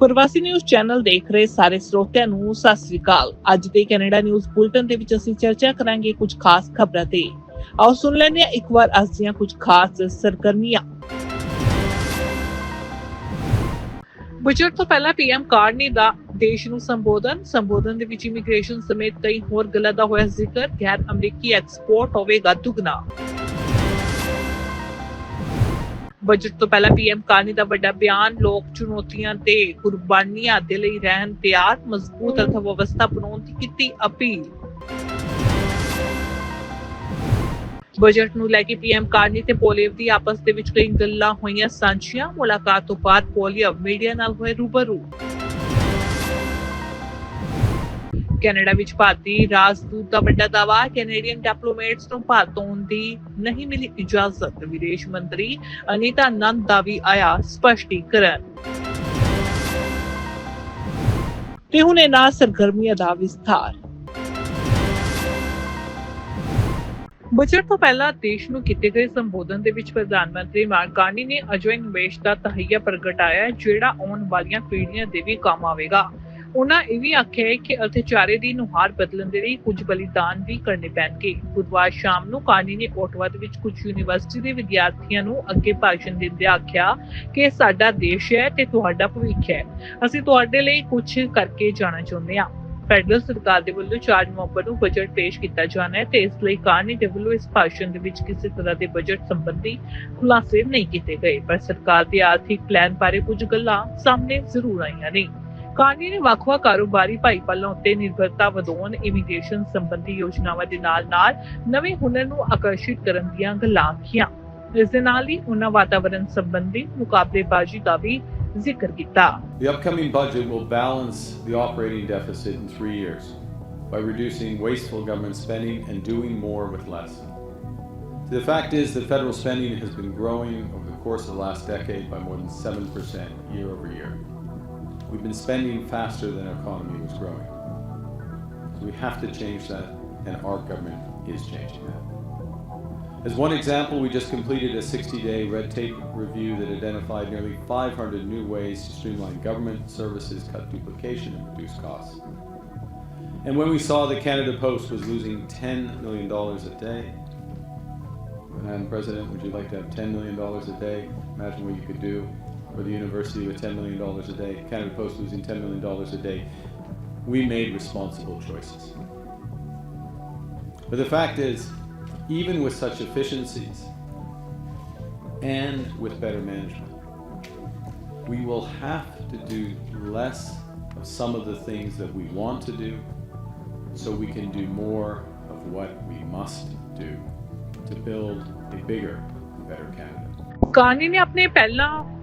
ਪ੍ਰਵਾਸੀ news channel ਦੇਖ ਰਹੇ ਸਾਰੇ ਸਰੋਤਿਆਂ ਨੂੰ ਸਤਿ ਸ੍ਰੀ ਅਕਾਲ। ਅੱਜ ਦੇ ਕੈਨੇਡਾ ਨਿਊਜ਼ ਬੁਲਟਨ ਦੇ ਵਿੱਚ ਅਸੀਂ ਚਰਚਾ ਕਰਾਂਗੇ ਕੁਝ ਖਾਸ ਖਬਰਾਂ ਤੇ। ਆਓ ਸੁਣ ਲੈਂਦੇ ਹਾਂ ਇੱਕ ਵਾਰ ਅੱਜ ਦੀਆਂ ਕੁਝ ਖਾਸ ਸਰਗਰਮੀਆਂ। ਬਜਟ ਤੋਂ ਪਹਿਲਾਂ ਪੀਐਮ ਕਾਰਨੀ ਦਾ ਦੇਸ਼ ਨੂੰ ਸੰਬੋਧਨ। ਸੰਬੋਧਨ ਦੇ ਵਿੱਚ ਇਮੀਗ੍ਰੇਸ਼ਨ ਸਮੇਤ ਕਈ ਹੋਰ ਗੱਲਾਂ ਦਾ ਹੋਇਆ ਜ਼ਿਕਰ। ਗੈਰ ਅਮਰੀਕੀ ਐਕਸਪੋਰਟ ਹੋਵੇਗਾ ਦੁੱਗਣਾ। ਬਜਟ ਤੋਂ ਪਹਿਲਾਂ ਪੀਐਮ ਕਾਰਨੀ ਦਾ ਵੱਡਾ ਬਿਆਨ, ਲੋਕ ਚੁਣੌਤੀਆਂ ਤੇ ਕੁਰਬਾਨੀਆਂ ਦੇ ਲਈ ਰਹਿਣ ਤਿਆਰ, ਮਜ਼ਬੂਤ ਅਰਥਵਿਵਸਥਾ ਬਣਾਉਣ ਦੀ ਕੀਤੀ ਅਪੀਲ। ਬਜਟ ਨੂੰ ਲੈ ਕੇ ਪੀਐਮ ਕਾਰਨੀ ਤੇ ਪੋਲੀਵ ਦੀ ਆਪਸ ਦੇ ਵਿੱਚ ਕਈ ਗੱਲਾਂ ਹੋਈਆਂ ਸਾਂਝੀਆਂ। ਮੁਲਾਕਾਤ ਤੋਂ ਬਾਅਦ ਪੋਲੀਅਵ ਮੀਡੀਆ ਨਾਲ ਹੋਏ ਰੂਬਰੂ। ਕੈਨੇਡਾ ਵਿੱਚ ਭਾਰਤੀ ਰਾਜਦੂਤ ਦਾ ਵੱਡਾ ਦਾਅਵਾ ਕੈਨੇਡੀਅਨ ਡਿਪਲੋਮੈਟਸ ਨੂੰ ਭਾਰਤ ਆਉਣ ਦੀ ਨਹੀਂ ਮਿਲੀ ਇਜਾਜ਼ਤ। ਵਿਦੇਸ਼ ਮੰਤਰੀ ਅਨੀਤਾ ਨੰਦ ਦਾ ਵੀ ਆਇਆ ਸਪਸ਼ਟੀਕਰਨ। ਤੇ ਹੁਣ ਇਹਨਾਂ ਸਰਗਰਮੀਆਂ ਦਾ ਵਿਸਥਾਰ। ਬਜਟ ਤੋਂ ਪਹਿਲਾਂ ਦੇਸ਼ ਨੂੰ ਕੀਤੇ ਗਏ ਸੰਬੋਧਨ ਦੇ ਵਿੱਚ ਪ੍ਰਧਾਨ ਮੰਤਰੀ ਮਾਰਕਾਨੀ ਨੇ ਅਜਿਹੇ ਨਿਵੇਸ਼ ਦਾ ਤਹਈਆ ਪ੍ਰਗਟਾਇਆ ਜਿਹੜਾ ਆਉਣ ਵਾਲੀਆਂ ਪੀੜ੍ਹੀਆਂ ਦੇ ਵੀ ਕੰਮ ਆਵੇਗਾ। ਉਹਨਾਂ ਇਹ ਵੀ ਆਖਿਆ ਹੈ ਕਿ ਅਰਥਚਾਰੇ ਦੀ ਨੁਹਾਰ ਬਦਲਣ ਦੇ ਲਈ ਕੁਝ ਬਲੀਦਾਨ ਵੀ ਕਰਨੇ ਪੈਣਗੇ। ਬੁੱਧਵਾਰ ਸ਼ਾਮ ਨੂੰ ਕਾਰਨੀ ਨੇ ਓਟਵਾ ਦੇ ਵਿੱਚ ਕੁਝ ਯੂਨੀਵਰਸਿਟੀ ਦੇ ਵਿਦਿਆਰਥੀਆਂ ਨੂੰ ਅੱਗੇ ਭਾਸ਼ਣ ਦਿੰਦੇ ਆਖਿਆ ਕਿ ਸਾਡਾ ਦੇਸ਼ ਹੈ ਤੇ ਤੁਹਾਡਾ ਭਵਿੱਖ ਹੈ। ਅਸੀਂ ਤੁਹਾਡੇ ਲਈ ਕੁਝ ਕਰਕੇ ਜਾਣਾ ਚਾਹੁੰਦੇ ਹਾਂ। ਫੈਡਰਲ ਸਰਕਾਰ ਦੇ ਵੱਲੋਂ 4 ਨਵੰਬਰ ਨੂੰ ਬਜਟ ਪੇਸ਼ ਕੀਤਾ ਜਾਣਾ ਹੈ ਤੇ ਇਸ ਲਈ ਕਾਰਨੀ ਦੇ ਵੱਲੋਂ ਇਸ ਭਾਸ਼ਣ ਦੇ ਵਿੱਚ ਕਿਸੇ ਤਰ੍ਹਾਂ ਦੇ ਬਜਟ ਸੰਬੰਧੀ ਖੁਲਾਸੇ ਨਹੀਂ ਕੀਤੇ ਗਏ। ਪਰ ਸਰਕਾਰ ਦੇ ਆਰਥਿਕ ਪਲਾਨ ਬਾਰੇ ਕੁਝ ਗੱਲਾਂ ਸਾਹਮਣੇ ਜ਼ਰੂਰ ਆਈਆਂ ਨੇ। ਕਾਰਨੀ ਨੇ ਵੱਖ-ਵੱਖ ਕਾਰੋਬਾਰੀ ਭਾਈਪਾਲਾਂ ਉੱਤੇ ਨਿਰਭਰਤਾ ਵਧਾਉਣ ਇਮੀਗ੍ਰੇਸ਼ਨ ਸੰਬੰਧੀ ਯੋਜਨਾਵਾਂ ਦੇ ਨਾਲ-ਨਾਲ ਨਵੇਂ ਹੁਨਰ ਨੂੰ ਆਕਰਸ਼ਿਤ ਕਰਨ ਦੀਆਂ ਗੱਲਾਂ ਆਖੀਆਂ ਇਸ ਦੇ ਨਾਲ ਹੀ ਉਹਨਾਂ ਵਾਤਾਵਰਣ ਸੰਬੰਧੀ ਮੁਕਾਬਲੇਬਾਜ਼ੀ ਦਾ ਵੀ ਜ਼ਿਕਰ ਕੀਤਾ The upcoming budget will balance the operating deficit in three years by reducing wasteful government spending and doing more with less. The fact is that federal spending has been growing over the course of the last decade by more than 7% year over year. We've been spending faster than our economy was growing. So we have to change that, and our government is changing that. As one example, we just completed a 60 day red tape review that identified nearly 500 new ways to streamline government services, cut duplication, and reduce costs. And when we saw that Canada Post was losing $10 million a day, Madam President, would you like to have $10 million a day? Imagine what you could do for the university with $10 million a day, Canada Post losing $10 million a day. We made responsible choices. But the fact is, even with such efficiencies and with better management, we will have to do less of some of the things that we want to do so we can do more of what we must do to build a bigger, better Canada. Carney ਨੇ ਆਪਣੇ ਪਹਿਲਾਂ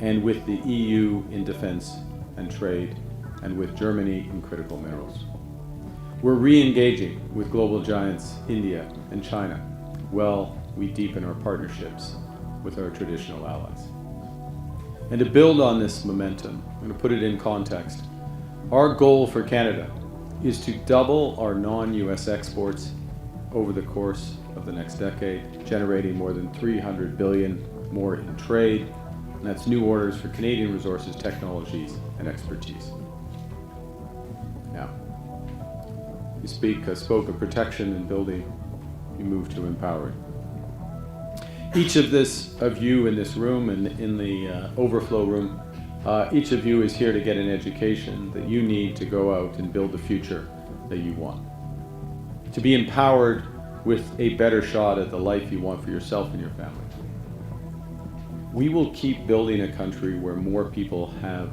and with the EU in defense and trade and with Germany in critical minerals. We're re engaging with global giants India and China while we deepen our partnerships with our traditional allies. And to build on this momentum, I'm going to put it in context. Our goal for Canada is to double our non US exports over the course of the next decade, generating more than 300 billion more in trade. And that's new orders for Canadian resources, technologies, and expertise. Now, you speak, uh, spoke of protection and building, you move to empowering. Each of this of you in this room and in the uh, overflow room, uh, each of you is here to get an education that you need to go out and build the future that you want. To be empowered with a better shot at the life you want for yourself and your family. We will keep building a country where more people have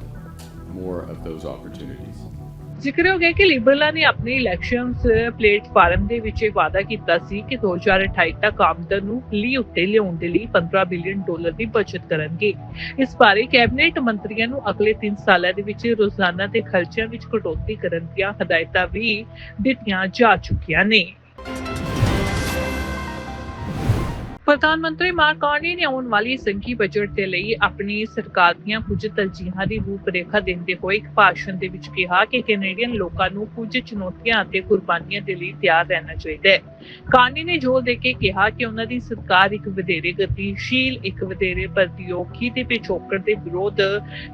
more of those opportunities. ਜ਼ਿਕਰਯੋਗ ਹੈ ਕਿ ਲਿਬਰਲਾਂ ਨੇ ਆਪਣੀ elections platform ਦੇ ਵਿੱਚ ਇਹ ਵਾਅਦਾ ਕੀਤਾ ਸੀ ਕਿ 2028 ਤੱਕ ਆਮਦਨ ਨੂੰ ਲੀ ਉੱਤੇ ਲਿਆਉਣ ਦੇ ਲਈ 15 ਬਿਲੀਅਨ ਡਾਲਰ ਦੀ ਬਚਤ ਕਰਨਗੇ ਇਸ ਬਾਰੇ ਕੈਬਨਿਟ ਮੰਤਰੀਆਂ ਨੂੰ ਅਗਲੇ 3 ਸਾਲਾਂ ਦੇ ਵਿੱਚ ਰੋਜ਼ਾਨਾ ਦੇ ਖਰਚਿਆਂ ਵਿੱਚ ਕਟੌਤੀ ਕਰਨ ਦੀਆਂ ਹਦਾਇਤਾਂ ਵੀ ਦਿੱਤੀਆਂ ਜਾ ਚੁੱਕੀਆਂ ਨੇ ਪ੍ਰਧਾਨ ਮੰਤਰੀ ਮਾਰਕ ਨੇ ਆਉਣ ਵਾਲੀ ਸੰਘੀ ਬਜਟ ਦੇ ਲਈ ਆਪਣੀ ਸਰਕਾਰ ਦੀਆਂ ਕੁਝ ਤਰਜੀਹਾਂ ਦੀ ਰੂਪਰੇਖਾ ਦਿੰਦੇ ਹੋਏ ਇੱਕ ਭਾਸ਼ਣ ਦੇ ਵਿੱਚ ਕਿਹਾ ਕਿ ਕੈਨੇਡੀਅਨ ਲੋਕਾਂ ਨੂੰ ਕੁਝ ਚੁਣੌਤੀਆਂ ਅਤੇ ਕੁਰਬਾਨੀਆਂ ਦੇ ਲਈ ਤਿਆਰ ਰਹਿਣਾ ਚਾਹੀਦਾ ਹੈ। ਕਾਨੀ ਨੇ ਜ਼ੋਰ ਦੇ ਕੇ ਕਿਹਾ ਕਿ ਉਹਨਾਂ ਦੀ ਸਰਕਾਰ ਇੱਕ ਵਧੇਰੇ ਗਤੀਸ਼ੀਲ, ਇੱਕ ਵਧੇਰੇ ਪ੍ਰਤੀਯੋਗੀ ਤੇ ਪਿਛੋਕੜ ਦੇ ਵਿਰੋਧ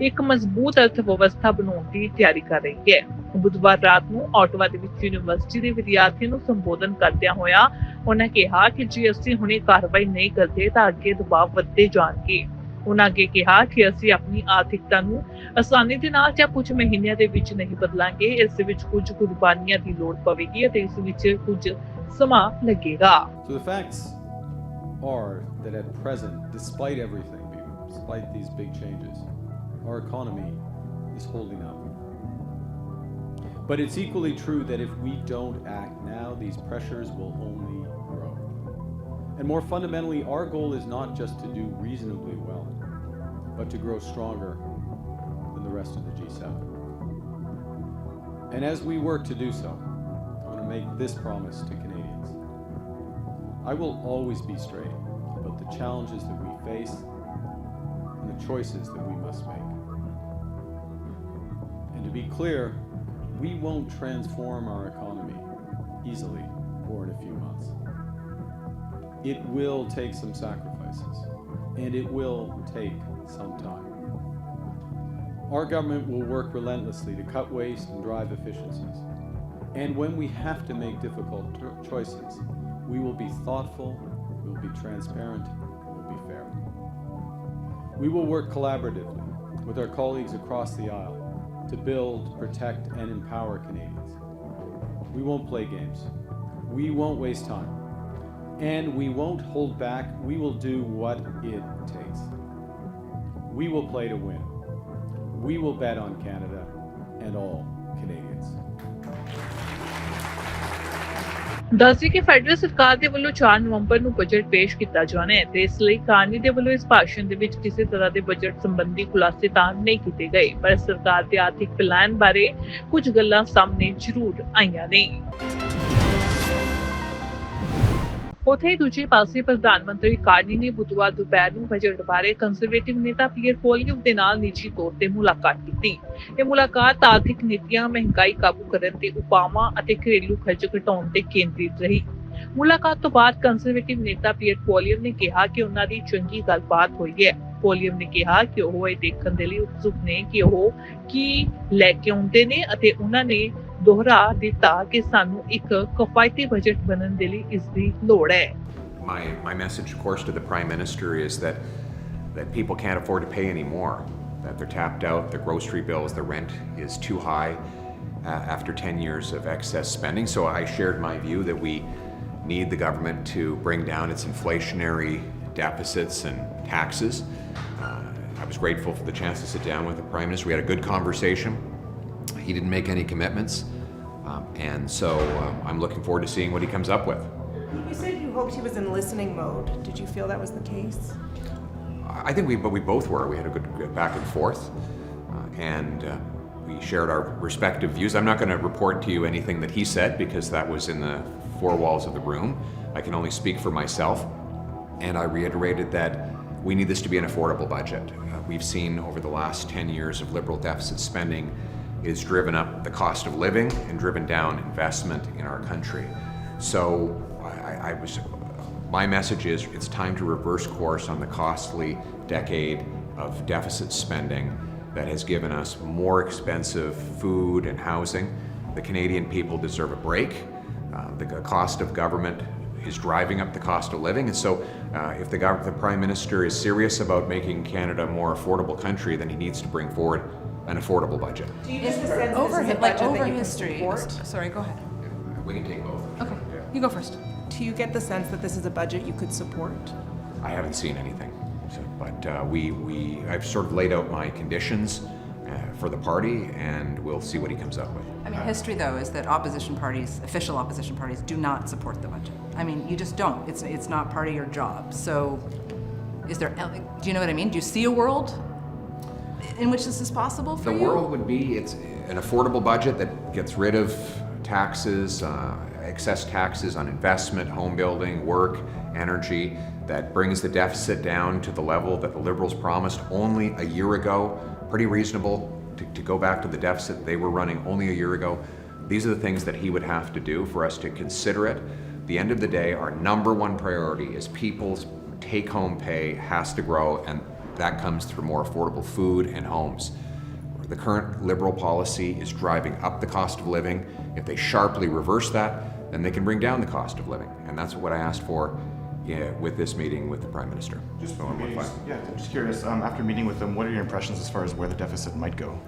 ਇੱਕ ਮਜ਼ਬੂਤ ਅਰਥ ਵਿਵਸਥਾ ਬਣਾਉਣ ਦੀ ਤਿਆਰੀ ਕਰ ਰਹੀ ਹੈ। ਬੁੱਧਵਾਰ ਰਾਤ ਨੂੰ ਆਟਵਾ ਦੇ ਵਿੱਚ ਯੂਨੀਵਰਸਿਟੀ ਦੇ ਵਿਦਿਆਰਥੀਆਂ ਨੂੰ ਸੰਬੋਧਨ ਕਰਦਿਆਂ ਹੋਇਆ ਉਹਨਾਂ ਕਿਹਾ ਕਿ ਜੇ ਅਸੀਂ ਹੁਣੇ ਕਾਰਵਾਈ ਨਹੀਂ ਕਰਦੇ ਤਾਂ ਅੱਗੇ ਦਬਾਅ ਵੱਧਦੇ ਜਾਣਗੇ। ਉਹਨਾਂ ਅੱਗੇ ਕਿਹਾ ਕਿ ਅਸੀਂ ਆਪਣੀ ਆਰਥਿਕਤਾ ਨੂੰ ਆਸਾਨੀ ਦੇ ਨਾਲ ਜਾਂ ਕੁਝ ਮਹੀਨਿਆਂ ਦੇ ਵਿੱਚ ਨਹੀਂ ਬਦਲਾਂਗੇ। ਇਸ ਦੇ ਵਿੱਚ ਕੁਝ ਕੁਰਬਾਨੀਆਂ ਦੀ ਲੋੜ ਪਵੇਗੀ ਅਤੇ ਇਸ ਵਿੱਚ ਕੁਝ ਸਮਾਂ ਲੱਗੇਗਾ। So the facts are that at present, despite everything, despite these big changes, our economy is holding up. But it's equally true that if we don't act now, these pressures will only grow. And more fundamentally, our goal is not just to do reasonably well, but to grow stronger than the rest of the G7. And as we work to do so, I want to make this promise to Canadians. I will always be straight about the challenges that we face and the choices that we must make. And to be clear, we won't transform our economy easily or in a few months. It will take some sacrifices, and it will take some time. Our government will work relentlessly to cut waste and drive efficiencies. And when we have to make difficult cho- choices, we will be thoughtful, we will be transparent, we will be fair. We will work collaboratively with our colleagues across the aisle to build, protect, and empower Canadians. We won't play games. We won't waste time. And we won't hold back. We will do what it takes. We will play to win. We will bet on Canada and all Canadians. ਦੱਸਦੀ ਕਿ federal ਸਰਕਾਰ ਦੇ ਵੱਲੋਂ 4 ਨਵੰਬਰ ਨੂੰ budget ਪੇਸ਼ ਕੀਤਾ ਜਾਣਾ ਹੈ ਤੇ ਇਸ ਲਈ ਕਾਨੀ ਦੇ ਵੱਲੋਂ ਇਸ ਭਾਸ਼ਣ ਦੇ ਵਿੱਚ ਕਿਸੇ ਤਰ੍ਹਾਂ ਦੇ ਬਜਟ ਸੰਬੰਧੀ ਖੁਲਾਸੇ ਤਾਂ ਨਹੀਂ ਕੀਤੇ ਗਏ, ਪਰ ਸਰਕਾਰ ਦੇ ਆਰਥਿਕ ਪਲਾਨ ਬਾਰੇ ਕੁਝ ਗੱਲਾਂ ਸਾਹਮਣੇ ਜ਼ਰੂਰ ਆਈਆਂ ਨੇ। ਉਥੇ ਦੂਜੇ ਪਾਸੇ ਪ੍ਰਧਾਨ ਮੰਤਰੀ ਕਾਰਨੀ ਨੇ ਬੁੱਧਵਾਰ ਦੁਪਹਿਰ ਨੂੰ ਬਜਟ ਬਾਰੇ ਕੰਜ਼ਰਵੇਟਿਵ ਨੇਤਾ ਪੀਅਰ ਪੋਲੀਓ ਦੇ ਨਾਲ ਨਿੱਜੀ ਤੌਰ ਤੇ ਮੁਲਾਕਾਤ ਕੀਤੀ। ਇਹ ਮੁਲਾਕਾਤ ਆਰਥਿਕ ਨੀਤੀਆਂ, ਮਹਿੰਗਾਈ ਕਾਬੂ ਕਰਨ ਤੇ ਉਪਾਵਾਂ ਅਤੇ ਘਰੇਲੂ ਖਰਚ ਘਟਾਉਣ ਤੇ ਕੇਂਦਰਿਤ ਰਹੀ। ਮੁਲਾਕਾਤ ਤੋਂ ਬਾਅਦ ਕੰਜ਼ਰਵੇਟਿਵ ਨੇਤਾ ਪੀਅਰ ਪੋਲੀਅਮ ਨੇ ਕਿਹਾ ਕਿ ਉਹਨਾਂ ਦੀ ਚੰਗੀ ਗੱਲਬਾਤ ਹੋਈ ਹੈ। ਪੋਲੀਅਮ ਨੇ ਕਿਹਾ ਕਿ ਉਹ ਇਹ ਦੇਖਣ ਦੇ ਲਈ ਉਤਸੁਕ ਨੇ ਕਿ ਉਹ ਕੀ ਲੈ ਕੇ ਆਉਂਦੇ ਨੇ ਅਤੇ ਉਹਨਾਂ ਨੇ ਦੁਹਰਾ ਦਿੱਤਾ ਕਿ ਸਾਨੂੰ ਇੱਕ ਕਿਫਾਇਤੀ ਬਜਟ ਬਣਨ ਦੇ ਲਈ ਇਸ ਦੀ ਲੋੜ ਹੈ My, my message, of course, to the Prime Minister is that, that people can't afford to pay anymore, that they're tapped out, the grocery bills, the rent is too high uh, after 10 years of excess spending. So I shared my view that we need the government to bring down its inflationary deficits and taxes. Uh, I was grateful for the chance to sit down with the Prime Minister. We had a good conversation. He didn't make any commitments. Um, and so um, I'm looking forward to seeing what he comes up with. You said you hoped he was in listening mode. Did you feel that was the case? I think we, but we both were. We had a good, back and forth, uh, and uh, we shared our respective views. I'm not going to report to you anything that he said because that was in the four walls of the room. I can only speak for myself, and I reiterated that we need this to be an affordable budget. Uh, we've seen over the last 10 years of liberal deficit spending is driven up the cost of living and driven down investment in our country. So I, I was my message is it's time to reverse course on the costly decade of deficit spending that has given us more expensive food and housing. The Canadian people deserve a break. Uh, the cost of government is driving up the cost of living, and so uh, if the, the Prime Minister is serious about making Canada a more affordable country, then he needs to bring forward an affordable budget. Do you get the sense over this is a hi- like budget over that you can history. support? Sorry, go ahead. We can take both. Okay, Yeah. you go first. Do you get the sense that this is a budget you could support? I haven't seen anything, so, but uh, we, we, I've sort of laid out my conditions uh, for the party, and we'll see what he comes up with. I mean, history though is that opposition parties, official opposition parties, do not support the budget. I mean, you just don't. It's it's not part of your job. So, is there? Do you know what I mean? Do you see a world in which this is possible for The you? world would be it's an affordable budget that gets rid of taxes, uh, excess taxes on investment, home building, work, energy, that brings the deficit down to the level that the Liberals promised only a year ago. Pretty reasonable to, to go back to the deficit they were running only a year ago. These are the things that he would have to do for us to consider it. At the end of the day, our number one priority is people's take home pay has to grow, and that comes through more affordable food and homes. The current liberal policy is driving up the cost of living. If they sharply reverse that, then they can bring down the cost of living. And that's what I asked for yeah, with this meeting with the Prime Minister. Just So maybe fine. just- yeah, I'm just curious. Um, after meeting with them, what are your impressions as far as where the deficit might go?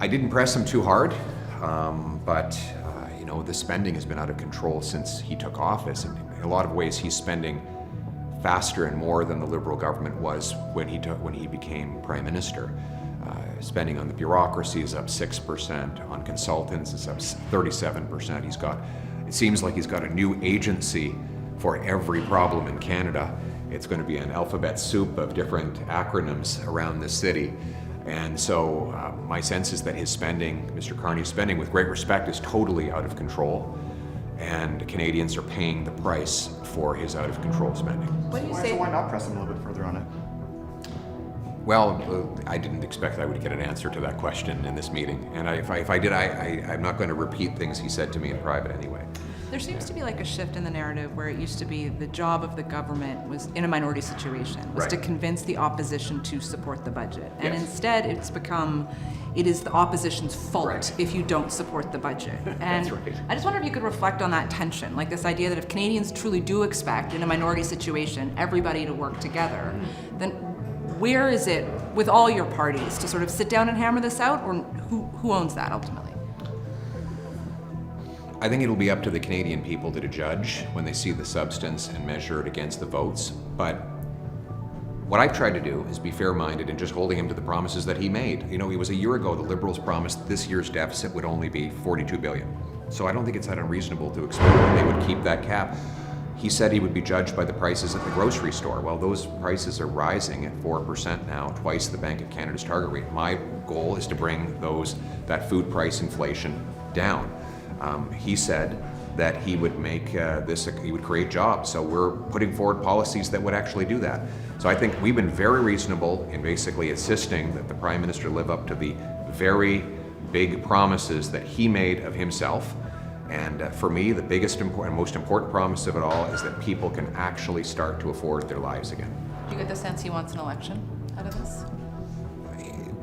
I didn't press him too hard, um, but uh, you know the spending has been out of control since he took office. And in a lot of ways, he's spending faster and more than the Liberal government was when he took when he became prime minister. Uh, spending on the bureaucracy is up six percent. On consultants, is up thirty-seven percent. He's got. It seems like he's got a new agency for every problem in Canada. It's going to be an alphabet soup of different acronyms around the city. And so uh, my sense is that his spending, Mr. Carney's spending, with great respect, is totally out of control. And Canadians are paying the price for his out of control spending. What do you Why, say? so why not press him a little bit further on it? Well, uh, I didn't expect I would get an answer to that question in this meeting. And I, if, I, if I did, I, I, I'm not going to repeat things he said to me in private anyway. There seems to be like a shift in the narrative where it used to be the job of the government was in a minority situation was to convince the opposition to support the budget, and Yes. instead it's become it is the opposition's fault Right. if you don't support the budget. And right. I just wonder if you could reflect on that tension, like this idea that if Canadians truly do expect in a minority situation everybody to work together, mm. then where is it with all your parties to sort of sit down and hammer this out, or who who owns that ultimately? I think it'll be up to the Canadian people to judge when they see the substance and measure it against the votes. But what I've tried to do is be fair-minded and just holding him to the promises that he made. You know, it was a year ago the Liberals promised this year's deficit would only be 42 billion. So I don't think it's that unreasonable to expect that they would keep that cap. He said he would be judged by the prices at the grocery store. Well, those prices are rising at 4% now, twice the Bank of Canada's target rate. My goal is to bring those that food price inflation down. Um, he said that he would make uh, this, he would create jobs. So we're putting forward policies that would actually do that. So I think we've been very reasonable in basically insisting that the Prime Minister live up to the very big promises that he made of himself. And uh, for me, the biggest and most important promise of it all is that people can actually start to afford their lives again. Do you get the sense he wants an election out of this?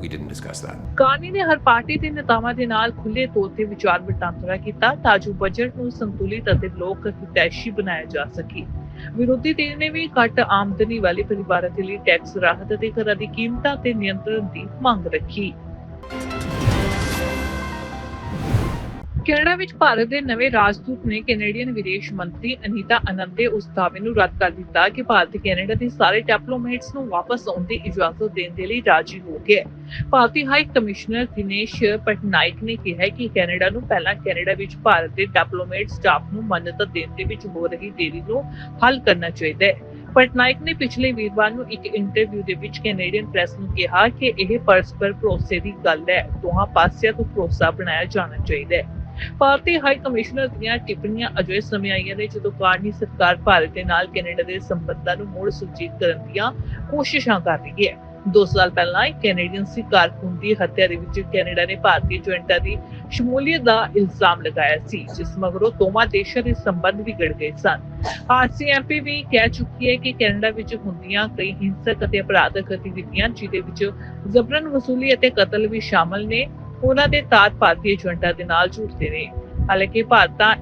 We didn't discuss that. ਕਾਨੀ ਨੇ ਹਰ party ਦੇ ਨੇਤਾਵਾਂ ਦੇ ਨਾਲ ਖੁੱਲੇ ਤੌਰ ਤੇ ਵਿਚਾਰ ਵਟਾਂਦਰਾ ਕੀਤਾ ਤਾਂ ਜੋ ਬਜਟ ਨੂੰ ਸੰਤੁਲਿਤ ਅਤੇ ਲੋਕ ਹਿਤੈਸ਼ੀ ਬਣਾਇਆ ਜਾ ਸਕੇ ਵਿਰੋਧੀ ਧਿਰ ਨੇ ਵੀ ਘੱਟ ਆਮਦਨੀ ਵਾਲੇ ਪਰਿਵਾਰਾਂ ਦੇ ਲਈ ਟੈਕਸ ਰਾਹਤ ਅਤੇ ਘਰਾਂ ਦੀ ਕੀਮਤਾਂ ਤੇ ਨਿਯੰਤਰਣ ਦੀ ਮੰਗ ਰੱਖੀ ਕੈਨੇਡਾ ਵਿੱਚ ਭਾਰਤ ਦੇ ਨਵੇਂ ਰਾਜਦੂਤ ਨੇ ਕੈਨੇਡੀਅਨ ਵਿਦੇਸ਼ ਮੰਤਰੀ ਅਨੀਤਾ ਅਨੰਦ ਦੇ ਉਸ ਦਾਅਵੇ ਨੂੰ ਰੱਦ ਕਰ ਦਿੱਤਾ ਕਿ ਭਾਰਤ ਕੈਨੇਡਾ ਦੇ ਸਾਰੇ ਡਿਪਲੋਮੈਟਸ ਨੂੰ ਵਾਪਸ ਆਉਣ ਦੀ ਇਜਾਜ਼ਤ ਦੇਣ ਦੇ ਲਈ ਰਾਜੀ ਹੋ ਗਿਆ ਭਾਰਤੀ ਹਾਈ ਕਮਿਸ਼ਨਰ ਦਿਨੇਸ਼ ਪਟਨਾਇਕ ਨੇ ਕਿਹਾ ਕਿ ਕੈਨੇਡਾ ਨੂੰ ਪਹਿਲਾਂ ਕੈਨੇਡਾ ਵਿੱਚ ਭਾਰਤ ਦੇ ਡਿਪਲੋਮੈਟ ਸਟਾਫ ਨੂੰ ਮਾਨਤਾ ਦੇਣ ਦੇ ਵਿੱਚ ਹੋ ਰਹੀ ਦੇਰੀ ਨੂੰ ਹੱਲ ਕਰਨਾ ਚਾਹੀਦਾ ਹੈ। ਪਟਨਾਇਕ ਨੇ ਪਿਛਲੇ ਵੀਰਵਾਰ ਨੂੰ ਇੱਕ ਇੰਟਰਵਿਊ ਦੇ ਵਿੱਚ ਕੈਨੇਡੀਅਨ ਪ੍ਰੈਸ ਨੂੰ ਕਿਹਾ ਕਿ ਇਹ ਪਰਸਪਰ ਭਰੋਸੇ ਦੀ ਗੱਲ ਹੈ। ਦੋਹਾਂ ਪਾਸਿਆਂ ਤੋਂ ਭਰੋਸਾ ਬਣਾਇਆ ਜਾਣਾ ਚਾਹੀਦਾ ਹੈ। ਭਾਰਤੀ ਹਾਈ ਕਮਿਸ਼ਨਰ ਦੀਆਂ ਟਿੱਪਣੀਆਂ ਅਜੇ ਸਮੇਂ ਆਈਆਂ ਨੇ ਜਦੋਂ ਕਾਰਨੀ ਸਰਕਾਰ ਭਾਰਤ ਦੇ ਨਾਲ ਕੈਨੇਡਾ ਦੇ ਸੰਬੰਧਾਂ ਨੂੰ ਮੁੜ ਸੁਰਜੀਤ ਕਰਨ ਦੀਆਂ ਕੋਸ਼ਿਸ਼ਾਂ ਕਰ ਰਹੀ ਹੈ। ਦੋ ਸਾਲ ਪਹਿਲਾਂ ਇੱਕ ਕੈਨੇਡੀਅਨ ਸੀ ਕਾਰਕੁਨ ਦੀ ਹੱਤਿਆ ਦੇ ਵਿੱਚ ਕੈਨੇਡਾ ਨੇ ਭਾਰਤੀ ਜੁਆਇੰਟਾਂ ਦੀ ਸ਼ਮੂਲੀਅਤ ਦਾ ਇਲਜ਼ਾਮ ਲਗਾਇਆ ਸੀ, ਜਿਸ ਮਗਰੋਂ ਦੋਵਾਂ ਦੇਸ਼ਾਂ ਦੇ ਸੰਬੰਧ ਵਿਗੜ ਗਏ ਸਨ। ਆਰਸੀਐਮਪੀ ਵੀ ਕਹਿ ਚੁੱਕੀ ਹੈ ਕਿ ਕੈਨੇਡਾ ਵਿੱਚ ਹੁੰਦੀਆਂ ਕਈ ਹਿੰਸਕ ਅਤੇ ਅਪਰਾਧਕ ਗਤੀਵਿਧੀਆਂ, ਜਿਹਦੇ ਵਿੱਚ ਜ਼ਬਰਨ ਵਸੂਲੀ ਅਤੇ ਕਤਲ ਵੀ ਸ਼ਾਮਲ ਨੇ। ਉਹਨਾਂ ਦੇ ਤਾਰ ਭਾਰਤੀ ਏਜੰਟਾਂ ਦੇ ਨਾਲ ਜੁੜਦੇ ਨੇ। ਹਾਲਾਂਕਿ ਭਾਰਤਾਂ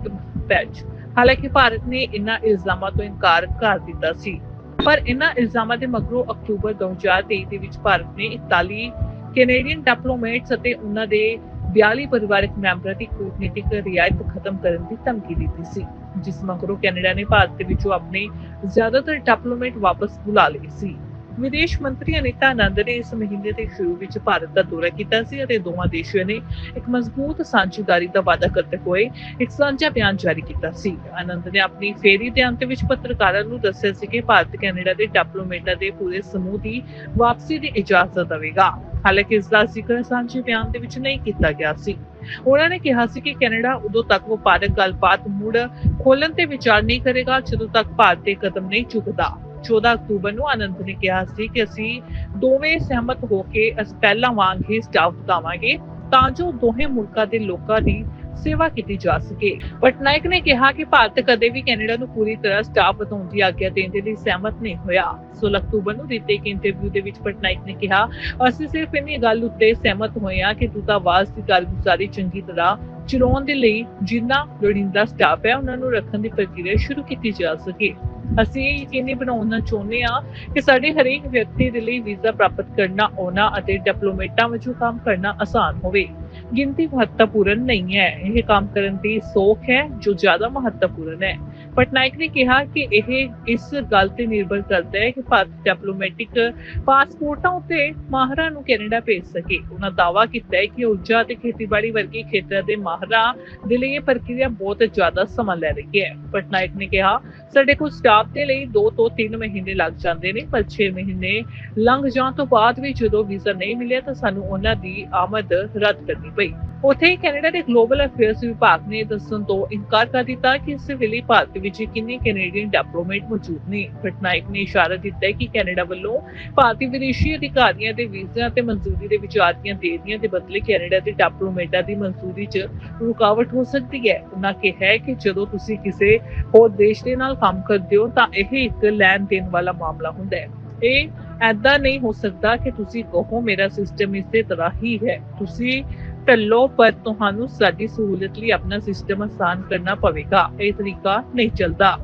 ਹਾਲਾਂਕਿ ਭਾਰਤ ਨੇ ਇਨ੍ਹਾਂ ਇਲਜ਼ਾਮਾਂ ਤੋਂ ਇਨਕਾਰ ਕਰ ਦਿੱਤਾ ਸੀ। ਪਰ ਇਨ੍ਹਾਂ ਇਲਜ਼ਾਮਾਂ ਦੇ ਮਗਰੋਂ ਅਕਤੂਬਰ 2023 ਦੇ ਵਿੱਚ ਭਾਰਤ ਨੇ 41 ਕੈਨੇਡੀਅਨ ਡਿਪਲੋਮੈਟਸ ਅਤੇ ਉਹਨਾਂ ਦੇ 42 ਪਰਿਵਾਰਕ ਮੈਂਬਰਾਂ ਦੀ ਕੂਟਨੀਤਿਕ ਰਿਆਇਤ ਖਤਮ ਕਰਨ ਦੀ ਧਮਕੀ ਦਿੱਤੀ ਸੀ, ਜਿਸ ਮਗਰੋਂ ਕੈਨੇਡਾ ਨੇ ਭਾਰਤ ਦੇ ਵਿੱਚੋਂ ਆਪਣੇ ਜ਼ਿਆਦਾਤਰ ਡਿਪਲੋਮੈਟ ਵਾਪਸ ਬੁਲਾ ਲਏ ਸੀ। ਵਿਦੇਸ਼ ਮੰਤਰੀ ਅਨੀਤਾ ਆਨੰਦ ਨੇ ਇਸ ਮਹੀਨੇ ਦੇ ਸ਼ੁਰੂ ਵਿੱਚ ਭਾਰਤ ਦਾ ਦੌਰਾ ਕੀਤਾ ਸੀ ਅਤੇ ਦੋਵਾਂ ਦੇਸ਼ਾਂ ਨੇ ਇੱਕ ਮਜ਼ਬੂਤ ਸਾਂਝੇਦਾਰੀ ਦਾ ਵਾਅਦਾ ਕਰਦੇ ਹੋਏ ਇੱਕ ਸਾਂਝਾ ਬਿਆਨ ਜਾਰੀ ਕੀਤਾ ਸੀ। ਆਨੰਦ ਨੇ ਆਪਣੀ ਫੇਰੀ ਦੇ ਅੰਤ ਵਿੱਚ ਪੱਤਰਕਾਰਾਂ ਨੂੰ ਦੱਸਿਆ ਸੀ ਕਿ ਭਾਰਤ ਕੈਨੇਡਾ ਦੇ ਡਿਪਲੋਮੇਟਾਂ ਦੇ ਪੂਰੇ ਸਮੂਹ ਦੀ ਵਾਪਸੀ ਦੀ ਇਜਾਜ਼ਤ ਦੇਵੇਗਾ। ਹਾਲਾਂਕਿ ਇਸ ਦਾ ਜ਼ਿਕਰ ਸਾਂਝੇ ਬਿਆਨ ਦੇ ਵਿੱਚ ਨਹੀਂ ਕੀਤਾ ਗਿਆ ਸੀ। ਉਹਨਾਂ ਨੇ ਕਿਹਾ ਸੀ ਕਿ ਕੈਨੇਡਾ ਉਦੋਂ ਤੱਕ ਵਪਾਰਕ ਗੱਲਬਾਤ ਮੁੜ ਖੋਲਣ ਤੇ ਵਿਚਾਰ ਨਹੀਂ ਕਰੇਗਾ ਜਦੋਂ ਤੱਕ ਭਾਰਤ ਇਹ ਕਦਮ ਨਹੀਂ ਚੁੱਕਦਾ। 14 ਅਕਤੂਬਰ ਨੂੰ ਆਨੰਦ ਨੇ ਕਿਹਾ ਸੀ ਕਿ ਅਸੀਂ ਦੋਵੇਂ ਸਹਿਮਤ ਹੋ ਕੇ ਅਸ ਪਹਿਲਾਂ ਵਾਂਗ ਹੀ ਸਟਾਫ ਵਧਾਵਾਂਗੇ ਤਾਂ ਜੋ ਦੋਹੇ ਮੁਲਕਾਂ ਦੇ ਲੋਕਾਂ ਦੀ ਸੇਵਾ ਕੀਤੀ ਜਾ ਸਕੇ। ਪਟਨਾਇਕ ਨੇ ਕਿਹਾ ਕਿ ਭਾਰਤ ਕਦੇ ਵੀ ਕੈਨੇਡਾ ਨੂੰ ਪੂਰੀ ਤਰ੍ਹਾਂ ਸਟਾਫ ਵਧਾਉਣ ਦੀ ਆਗਿਆ ਦੇਣ ਦੇ ਲਈ ਸਹਿਮਤ ਨਹੀਂ ਹੋਇਆ। 16 ਅਕਤੂਬਰ ਨੂੰ ਦਿੱਤੇ ਇੱਕ ਇੰਟਰਵਿਊ ਦੇ ਵਿੱਚ ਪਟਨਾਇਕ ਨੇ ਕਿਹਾ, ਅਸੀਂ ਸਿਰਫ ਇੰਨੀ ਗੱਲ ਉੱਤੇ ਸਹਿਮਤ ਹੋਏ ਹਾਂ ਕਿ ਦੂਤਾਵਾਸ ਦੀ ਕਾਰਗੁਜ਼ਾਰੀ ਚੰਗੀ ਤਰ੍ਹਾਂ ਚਲਾਉਣ ਦੇ ਲਈ ਜਿੰਨਾ ਲੋੜੀਂਦਾ ਸਟਾਫ ਹੈ, ਉਹਨਾਂ ਨੂੰ ਰੱਖਣ ਦੀ ਪ੍ਰਕਿਰਿਆ ਸ਼ੁਰੂ ਕੀਤੀ ਜਾ ਸਕੇ। ਅਸੀਂ ਇਹ ਯਕੀਨੀ ਬਣਾਉਣਾ ਚਾਹੁੰਦੇ ਹਾਂ ਕਿ ਸਾਡੇ ਹਰੇਕ ਵਿਅਕਤੀ ਦੇ ਲਈ ਵੀਜ਼ਾ ਪ੍ਰਾਪਤ ਕਰਨਾ ਆਉਣਾ ਅਤੇ ਡਿਪਲੋਮੇਟਾਂ ਵਜੋਂ ਕੰਮ ਕਰਨਾ ਆਸਾਨ ਹੋਵੇ। ਗਿਣਤੀ ਮਹੱਤਵਪੂਰਨ ਨਹੀਂ ਹੈ। ਇਹ ਕੰਮ ਕਰਨ ਦੀ ਸੋਖ ਹੈ ਜੋ ਜ਼ਿਆਦਾ ਮਹੱਤਵਪੂਰਨ ਹੈ। ਪਟਨਾਇਕ ਨੇ ਕਿਹਾ ਕਿ ਇਹ ਇਸ ਗੱਲ ਤੇ ਨਿਰਭਰ ਕਰਦਾ ਹੈ ਕਿ ਭਾਰਤ ਡਿਪਲੋਮੈਟਿਕ ਪਾਸਪੋਰਟਾਂ ਉੱਤੇ ਮਾਹਰਾਂ ਨੂੰ ਕੈਨੇਡਾ ਭੇਜ ਸਕੇ। ਉਹਨਾਂ ਦਾਅਵਾ ਕੀਤਾ ਹੈ ਕਿ ਊਰਜਾ ਅਤੇ ਖੇਤੀਬਾੜੀ ਵਰਗੇ ਖੇਤਰਾਂ ਦੇ ਮਾਹਰਾਂ ਦੇ ਲਈ ਇਹ ਪ੍ਰਕਿਰਿਆ ਬਹੁਤ ਜ਼ਿਆਦਾ ਸਮਾਂ ਲੈ ਰਹੀ ਹੈ। ਪਟਨਾਇਕ ਨੇ ਕਿਹਾ, ਸਾਡੇ ਕੋਲ ਸਟਾਫ ਦੇ ਲਈ 2 ਤੋਂ 3 ਮਹੀਨੇ ਲੱਗ ਜਾਂਦੇ ਨੇ, ਪਰ 6 ਮਹੀਨੇ ਲੰਘ ਜਾਣ ਤੋਂ ਬਾਅਦ ਵੀ ਜਦੋਂ ਵੀਜ਼ਾ ਨਹੀਂ ਮਿਲਿਆ ਤਾਂ ਸਾਨੂੰ ਉਹਨਾਂ ਦੀ ਆਮਦ ਰੱਦ ਕਰਨੀ ਪਈ। ਉੱਥੇ ਕੈਨੇਡਾ ਦੇ ਗਲੋਬਲ ਅਫੇਅਰਸ ਵਿਭਾਗ ਨੇ ਦੱਸਣ ਤੋਂ ਇਨਕਾਰ ਕਰ ਦਿੱਤਾ ਕਿ ਇਸ ਵੇਲੇ ਭਾਰਤ ਵਿੱਚ ਕਿੰਨੇ ਕੈਨੇਡੀਅਨ ਡਿਪਲੋਮੇਟ ਮੌਜੂਦ ਨੇ। ਪਟਨਾਇਕ ਨੇ ਇਸ਼ਾਰਾ ਦਿੱਤਾ ਹੈ ਕਿ ਕੈਨੇਡਾ ਵੱਲੋਂ ਭਾਰਤੀ ਵਿਦੇਸ਼ੀ ਅਧਿਕਾਰੀਆਂ ਦੇ ਵੀਜ਼ਿਆਂ ਤੇ ਮਨਜ਼ੂਰੀ ਦੇ ਵਿਚਾਰਦੀਆਂ ਦੇਰੀਆਂ ਦੇ ਬਦਲੇ ਕੈਨੇਡਾ ਦੇ ਡਿਪਲੋਮੇਟਾਂ ਦੀ ਮਨਜ਼ੂਰੀ 'ਚ ਰੁਕਾਵਟ ਹੋ ਸਕਦੀ ਹੈ। ਉਹਨਾਂ ਕਿਹਾ ਕਿ ਜਦੋਂ ਤੁਸੀਂ ਕਿਸੇ ਹੋਰ ਦੇਸ਼ ਦੇ ਨਾਲ ਕੰਮ ਕਰਦੇ ਹੋ ਤਾਂ ਇਹ ਇੱਕ ਲੈਣ ਦੇਣ ਵਾਲਾ ਮਾਮਲਾ ਹੁੰਦਾ ਹੈ। ਇਹ ਐਦਾਂ ਨਹੀਂ ਹੋ ਸਕਦਾ ਕਿ ਤੁਸੀਂ ਕਹੋ, ਮੇਰਾ ਸਿਸਟਮ ਇਸੇ ਤਰ੍ਹਾਂ ਹੀ ਹੈ। ਤੁਸੀਂ ਢੱਲੋ, ਪਰ ਤੁਹਾਨੂੰ ਸਾਡੀ ਸਹੂਲਤ ਲਈ ਆਪਣਾ ਸਿਸਟਮ ਆਸਾਨ ਕਰਨਾ ਪਵੇਗਾ। ਇਹ ਤਰੀਕਾ ਨਹੀਂ ਚੱਲਦਾ।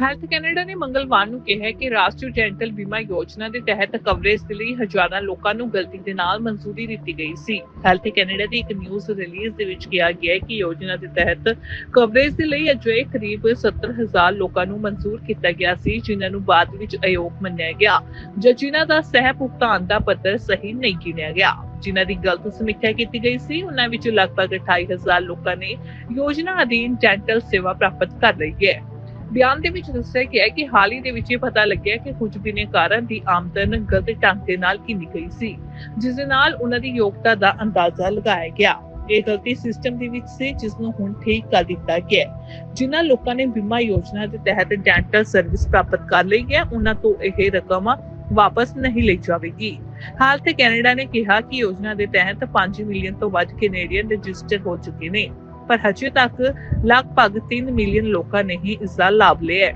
ਹੈਲਥ ਕੈਨੇਡਾ ਨੇ ਮੰਗਲਵਾਰ ਨੂੰ ਕਿਹਾ ਕਿ ਰਾਸ਼ਟਰੀ ਡੈਂਟਲ ਬੀਮਾ ਯੋਜਨਾ ਦੇ ਤਹਿਤ ਕਵਰੇਜ ਦੇ ਲਈ ਹਜ਼ਾਰਾਂ ਲੋਕਾਂ ਨੂੰ ਗਲਤੀ ਦੇ ਨਾਲ ਮਨਜ਼ੂਰੀ ਦਿੱਤੀ ਗਈ ਸੀ। ਹੈਲਥ ਕੈਨੇਡਾ ਦੀ ਇੱਕ ਨਿਊਜ਼ ਰਿਲੀਜ਼ ਦੇ ਵਿੱਚ ਕਿਹਾ ਗਿਆ ਹੈ ਕਿ ਯੋਜਨਾ ਦੇ ਤਹਿਤ ਕਵਰੇਜ ਦੇ ਲਈ ਅਜੇ ਕਰੀਬ 70000 ਲੋਕਾਂ ਨੂੰ ਮਨਜ਼ੂਰ ਕੀਤਾ ਗਿਆ ਸੀ, ਜਿਨ੍ਹਾਂ ਨੂੰ ਬਾਅਦ ਵਿੱਚ ਅਯੋਗ ਮੰਨਿਆ ਗਿਆ ਜਾਂ ਜਿਨ੍ਹਾਂ ਦਾ ਸਹਿ ਭੁਗਤਾਨ ਦਾ ਪੱਤਰ ਸਹੀ ਨਹੀਂ ਗਿਣਿਆ ਗਿਆ। ਜਿਨ੍ਹਾਂ ਦੀ ਗਲਤ ਸਮੀਖਿਆ ਕੀਤੀ ਗਈ ਸੀ, ਉਹਨਾਂ ਵਿੱਚ ਲਗਭਗ 28000 ਲੋਕਾਂ ਨੇ ਯੋਜਨਾ ਅਧੀਨ ਡੈਂਟਲ ਸੇਵਾ ਪ੍ਰਾਪਤ ਕਰ ਲਈ ਹੈ। ਬਿਆਨ ਦੇ ਵਿੱਚ ਦੱਸਿਆ ਗਿਆ ਹੈ ਕਿ ਹਾਲ ਹੀ ਦੇ ਵਿੱਚ ਇਹ ਪਤਾ ਲੱਗਿਆ ਕਿ ਕੁਝ ਬਿਨੇਕਾਰਾਂ ਦੀ ਆਮਦਨ ਗਲਤ ਢੰਗ ਦੇ ਨਾਲ ਗਿਣੀ ਗਈ ਸੀ, ਜਿਸ ਦੇ ਨਾਲ ਉਹਨਾਂ ਦੀ ਯੋਗਤਾ ਦਾ ਅੰਦਾਜ਼ਾ ਲਗਾਇਆ ਗਿਆ। ਇਹ ਗਲਤੀ ਸਿਸਟਮ ਦੇ ਵਿੱਚ ਸੀ, ਜਿਸ ਨੂੰ ਹੁਣ ਠੀਕ ਕਰ ਦਿੱਤਾ ਗਿਆ ਜਿਨ੍ਹਾਂ ਲੋਕਾਂ ਨੇ ਬੀਮਾ ਯੋਜਨਾ ਦੇ ਤਹਿਤ ਡੈਂਟਲ ਸਰਵਿਸ ਪ੍ਰਾਪਤ ਕਰ ਲਈ ਹੈ, ਉਹਨਾਂ ਤੋਂ ਇਹ ਰਕਮ ਵਾਪਸ ਨਹੀਂ ਲਈ ਜਾਵੇਗੀ। ਹਾਲ ਤੇ ਕੈਨੇਡਾ ਨੇ ਕਿਹਾ ਕਿ ਯੋਜਨਾ ਦੇ ਤਹਿਤ 5 ਮਿਲੀਅਨ ਤੋਂ ਵੱਧ ਕੈਨੇਡੀਅਨ ਰਜਿਸਟਰ ਹੋ ਚੁੱਕੇ ਨੇ। ਪਰ ਹਜੇ ਤੱਕ ਲਗਭਗ 3 ਮਿਲੀਅਨ ਲੋਕਾਂ ਨੇ ਹੀ ਇਸ ਦਾ ਲਾਭ ਲਿਆ ਹੈ।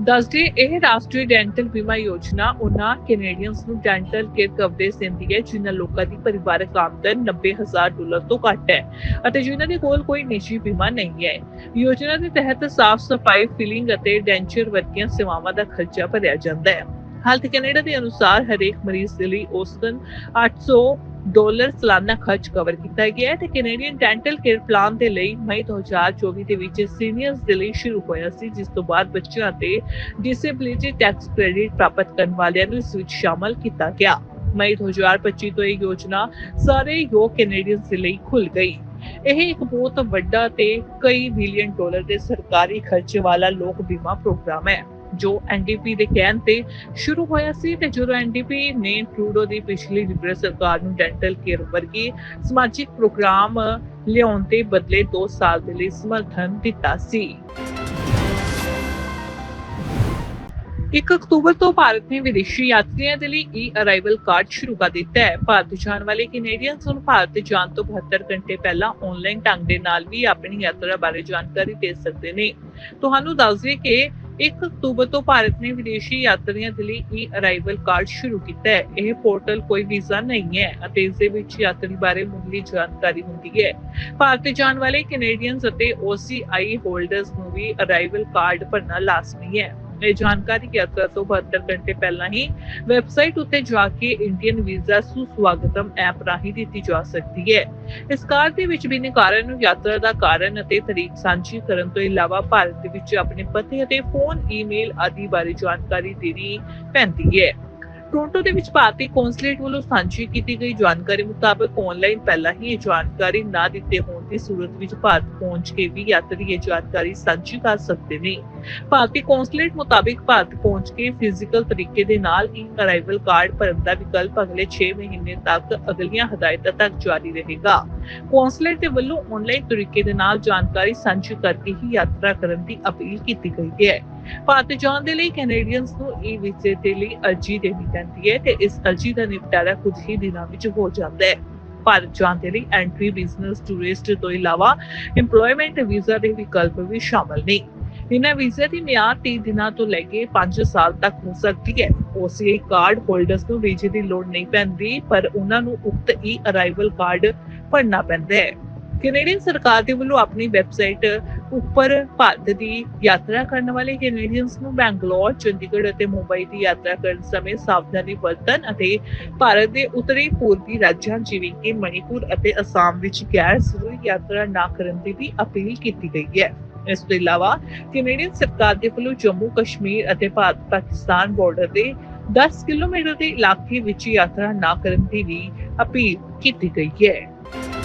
ਦੱਸਦੇ ਇਹ ਰਾਸ਼ਟਰੀ ਡੈਂਟਲ ਬੀਮਾ ਯੋਜਨਾ ਉਹਨਾਂ ਕੈਨੇਡੀਅਨਸ ਨੂੰ ਡੈਂਟਲ ਕੇਅਰ ਕਵਰੇਜ ਦਿੰਦੀ ਹੈ, ਜਿਨ੍ਹਾਂ ਲੋਕਾਂ ਦੀ ਪਰਿਵਾਰਕ ਆਮਦਨ 90000 ਡਾਲਰ ਤੋਂ ਘੱਟ ਹੈ ਅਤੇ ਜਿਨ੍ਹਾਂ ਦੇ ਕੋਲ ਕੋਈ ਨਿੱਜੀ ਬੀਮਾ ਨਹੀਂ ਹੈ। ਯੋਜਨਾ ਦੇ ਤਹਿਤ ਸਾਫ਼ ਸਫ਼ਾਈ, ਫਿਲਿੰਗ ਅਤੇ ਡੈਂਚਰ ਵਰਗੀਆਂ ਸੇਵਾਵਾਂ ਦਾ ਖਰਚਾ ਭਰਿਆ ਜਾਂਦਾ ਹੈ। ਹੈਲਥ ਕੈਨੇਡਾ ਦੇ ਅਨੁਸਾਰ ਹਰੇਕ ਮਰੀਜ਼ ਦੇ ਲਈ ਔਸਤਨ 800 ਡਾਲਰ ਸਾਲਾਨਾ ਖਰਚ ਕਵਰ ਕੀਤਾ ਗਿਆ ਹੈ ਤੇ ਕੈਨੇਡੀਅਨ ਡੈਂਟਲ ਕੇਅਰ ਪਲਾਨ ਦੇ ਲਈ ਮਈ 2024 ਦੇ ਵਿੱਚ ਸੀਨੀਅਰਸ ਦੇ ਲਈ ਸ਼ੁਰੂ ਹੋਇਆ ਸੀ, ਜਿਸ ਤੋਂ ਬਾਅਦ ਬੱਚਿਆਂ ਤੇ ਡਿਸੇਬਿਲਿਟੀ ਟੈਕਸ ਕ੍ਰੈਡਿਟ ਪ੍ਰਾਪਤ ਕਰਨ ਵਾਲਿਆਂ ਨੂੰ ਇਸ ਵਿੱਚ ਸ਼ਾਮਲ ਕੀਤਾ ਗਿਆ। ਮਈ 2025 ਤੋਂ ਇਹ ਯੋਜਨਾ ਸਾਰੇ ਯੋਗ ਕੈਨੇਡੀਅਨਸ ਦੇ ਲਈ ਖੁੱਲ ਗਈ। ਇਹ ਇੱਕ ਬਹੁਤ ਵੱਡਾ ਤੇ ਕਈ ਬਿਲੀਅਨ ਡਾਲਰ ਦੇ ਸਰਕਾਰੀ ਖਰਚੇ ਵਾਲਾ ਲੋਕ ਬੀਮਾ ਪ੍ਰੋਗਰਾਮ ਹੈ। ਜੋ ਐਨਡੀਪੀ ਦੇ ਕਹਿਣ ਤੇ ਸ਼ੁਰੂ ਹੋਇਆ ਸੀ ਤੇ ਜਦੋਂ ਐਨਡੀਪੀ ਨੇ ਟਰੂਡੋ ਦੀ ਪਿਛਲੀ ਲਿਬਰਲ ਸਰਕਾਰ ਨੂੰ ਡੈਂਟਲ ਕੇਅਰ ਵਰਗੀ ਸਮਾਜਿਕ ਪ੍ਰੋਗਰਾਮ ਲਿਆਉਣ ਦੇ ਬਦਲੇ 2 ਸਾਲ ਦੇ ਲਈ ਸਮਰਥਨ ਦਿੱਤਾ ਸੀ। 1 ਅਕਤੂਬਰ ਤੋਂ ਭਾਰਤ ਨੇ ਵਿਦੇਸ਼ੀ ਯਾਤਰੀਆਂ ਦੇ ਲਈ ਈ ਅਰਾਈਵਲ ਕਾਰਡ ਸ਼ੁਰੂ ਕਰ ਦਿੱਤਾ ਹੈ। ਭਾਰਤ ਜਾਣ ਵਾਲੇ ਕੈਨੇਡੀਅਨਸ ਨੂੰ ਭਾਰਤ ਜਾਣ ਤੋਂ 72 ਘੰਟੇ ਪਹਿਲਾਂ ਆਨਲਾਈਨ ਢੰਗ ਦੇ ਨਾਲ ਵੀ ਆਪਣੀ ਯਾਤਰਾ ਬਾਰੇ ਜਾਣਕਾਰੀ ਦੇ ਸਕਦੇ ਨੇ। ਤੁਹਾਨੂੰ ਦੱਸ ਦਈਏ ਕਿ 1 ਅਕਤੂਬਰ ਤੋਂ ਭਾਰਤ ਨੇ ਵਿਦੇਸ਼ੀ ਯਾਤਰੀਆਂ ਦੇ ਲਈ ਈ ਅਰਾਈਵਲ ਕਾਰਡ ਸ਼ੁਰੂ ਕੀਤਾ ਹੈ। ਇਹ ਪੋਰਟਲ ਕੋਈ ਵੀਜ਼ਾ ਨਹੀਂ ਹੈ ਅਤੇ ਇਸ ਦੇ ਵਿੱਚ ਯਾਤਰੀ ਬਾਰੇ ਮੁੱਢਲੀ ਜਾਣਕਾਰੀ ਹੁੰਦੀ ਹੈ। ਭਾਰਤ ਜਾਣ ਵਾਲੇ ਕੈਨੇਡੀਅਨਸ ਅਤੇ OCI ਹੋਲਡਰਸ ਨੂੰ ਵੀ ਅਰਾਈਵਲ ਕਾਰਡ ਭਰਨਾ ਲਾਜ਼ਮੀ ਹੈ। ਇਹ ਜਾਣਕਾਰੀ ਯਾਤਰਾ ਤੋਂ 72 ਘੰਟੇ ਪਹਿਲਾਂ ਹੀ ਵੈਬਸਾਈਟ ਉੱਤੇ ਜਾ ਕੇ ਇੰਡੀਅਨ ਵੀਜ਼ਾ ਸੁਸਵਾਗਤਮ ਐਪ ਰਾਹੀਂ ਦਿੱਤੀ ਜਾ ਸਕਦੀ ਹੈ। ਇਸ ਕਾਰ ਦੇ ਵਿੱਚ ਬਿਨਾਂ ਕਾਰਨ ਨੂੰ ਯਾਤਰਾ ਦਾ ਕਾਰਨ ਅਤੇ ਤਰੀਕ ਸਾਂਝੀ ਕਰਨ ਤੋਂ ਇਲਾਵਾ ਭਾਰਤ ਦੇ ਵਿੱਚ ਆਪਣੇ ਪਤੇ ਅਤੇ ਫੋਨ ਈਮੇਲ ਆਦਿ ਬਾਰੇ ਜਾਣਕਾਰੀ ਦੇਣੀ ਪੈਂਦੀ ਹੈ। ਟੋਰਾਂਟੋ ਦੇ ਵਿੱਚ ਭਾਰਤੀ ਕੌਂਸਲੇਟ ਵੱਲੋਂ ਸਾਂਝੀ ਕੀਤੀ ਗਈ ਜਾਣਕਾਰੀ ਮੁਤਾਬਕ ਆਨਲਾਈਨ ਪਹਿਲਾਂ ਹੀ ਇਹ ਜਾਣਕਾਰੀ ਨਾ ਦਿੱਤੇ ਹੋਣ ਦੀ ਸੂਰਤ ਵਿੱਚ ਭਾਰਤ ਪਹੁੰਚ ਕੇ ਵੀ ਯਾਤਰੀ ਇਹ ਜਾਣਕਾਰੀ ਸਾਂਝੀ ਕਰ ਸਕਦੇ ਨੇ। ਭਾਰਤੀ ਕੌਂਸਲੇਟ ਮੁਤਾਬਕ ਭਾਰਤ ਪਹੁੰਚ ਕੇ ਫਿਜ਼ੀਕਲ ਤਰੀਕੇ ਦੇ ਨਾਲ ਹੀ ਅਰਾਈਵਲ ਕਾਰਡ ਭਰਨ ਦਾ ਵਿਕਲਪ ਅਗਲੇ 6 ਮਹੀਨੇ ਤੱਕ ਅਗਲੀਆਂ ਹਦਾਇਤਾਂ ਤੱਕ ਜਾਰੀ ਰਹੇਗਾ। ਕੌਂਸਲੇਟ ਦੇ ਵੱਲੋਂ ਆਨਲਾਈਨ ਤਰੀਕੇ ਦੇ ਨਾਲ ਜਾਣਕਾਰੀ ਸਾਂਝੀ ਕਰਕੇ ਹੀ ਯਾਤਰਾ ਕਰਨ ਦੀ ਅਪੀਲ ਕੀਤੀ ਗਈ ਹੈ। ਭਾਰਤ ਜਾਣ ਦੇ ਲਈ ਕੈਨੇਡੀਅਨਸ ਨੂੰ ਈ ਵੀਜ਼ੇ ਦੇ ਲਈ ਅਰਜ਼ੀ ਦੇਣੀ ਪੈਂਦੀ ਹੈ ਤੇ ਇਸ ਅਰਜ਼ੀ ਦਾ ਨਿਪਟਾਰਾ ਕੁਝ ਹੀ ਦਿਨਾਂ ਵਿੱਚ ਹੋ ਜਾਂਦਾ ਹੈ। ਭਾਰਤ ਜਾਣ ਦੇ ਲਈ ਐਂਟਰੀ ਬਿਜ਼ਨਸ ਟੂਰਿਸਟ ਤੋਂ ਇਲਾਵਾ EMPLOYMENT ਵੀਜ਼ਾ ਦੇ ਵਿਕਲਪ ਵੀ ਸ਼ਾਮਲ ਨੇ। ਇਹਨਾਂ ਵੀਜ਼ੇ ਦੀ ਮਿਆਦ 30 ਦਿਨਾਂ ਤੋਂ ਲੈ ਕੇ 5 ਸਾਲ ਤੱਕ ਹੋ ਸਕਦੀ ਹੈ। OCI ਕਾਰਡ ਹੋਲਡਰਸ ਨੂੰ ਵੀਜ਼ੇ ਦੀ ਲੋੜ ਨਹੀਂ ਪੈਂਦੀ, ਪਰ ਉਹਨਾਂ ਨੂੰ ਉਕਤ ਈ ਅਰਾਈਵਲ ਕਾਰਡ ਭਰਨਾ ਪੈਂਦਾ ਹੈ। ਕੈਨੇਡੀਅਨ ਸਰਕਾਰ ਦੇ ਵੱਲੋਂ ਆਪਣੀ ਵੈਬਸਾਈਟ ਉੱਪਰ ਭਾਰਤ ਦੀ ਯਾਤਰਾ ਕਰਨ ਵਾਲੇ ਕੈਨੇਡੀਅਨਸ ਨੂੰ ਬੈਂਗਲੌਰ, ਚੰਡੀਗੜ੍ਹ ਅਤੇ ਮੁੰਬਈ ਦੀ ਯਾਤਰਾ ਕਰਨ ਸਮੇਂ ਸਾਵਧਾਨੀ ਵਰਤਣ ਅਤੇ ਭਾਰਤ ਦੇ ਉੱਤਰੀ ਪੂਰਬੀ ਰਾਜਾਂ ਜਿਵੇਂ ਕਿ ਮਣੀਪੁਰ ਅਤੇ ਅਸਾਮ ਵਿੱਚ ਗੈਰ ਜ਼ਰੂਰੀ ਯਾਤਰਾ ਨਾ ਕਰਨ ਦੀ ਵੀ ਅਪੀਲ ਕੀਤੀ ਗਈ ਹੈ। ਇਸ ਤੋਂ ਇਲਾਵਾ ਕੈਨੇਡੀਅਨ ਸਰਕਾਰ ਦੇ ਵੱਲੋਂ ਜੰਮੂ ਕਸ਼ਮੀਰ ਅਤੇ ਭਾਰਤ ਪਾਕਿਸਤਾਨ ਬਾਰਡਰ ਦੇ 10 ਕਿਲੋਮੀਟਰ ਦੇ ਇਲਾਕੇ ਵਿੱਚ ਯਾਤਰਾ ਨਾ ਕਰਨ ਦੀ ਵੀ ਅਪੀਲ ਕੀਤੀ ਗਈ ਹੈ।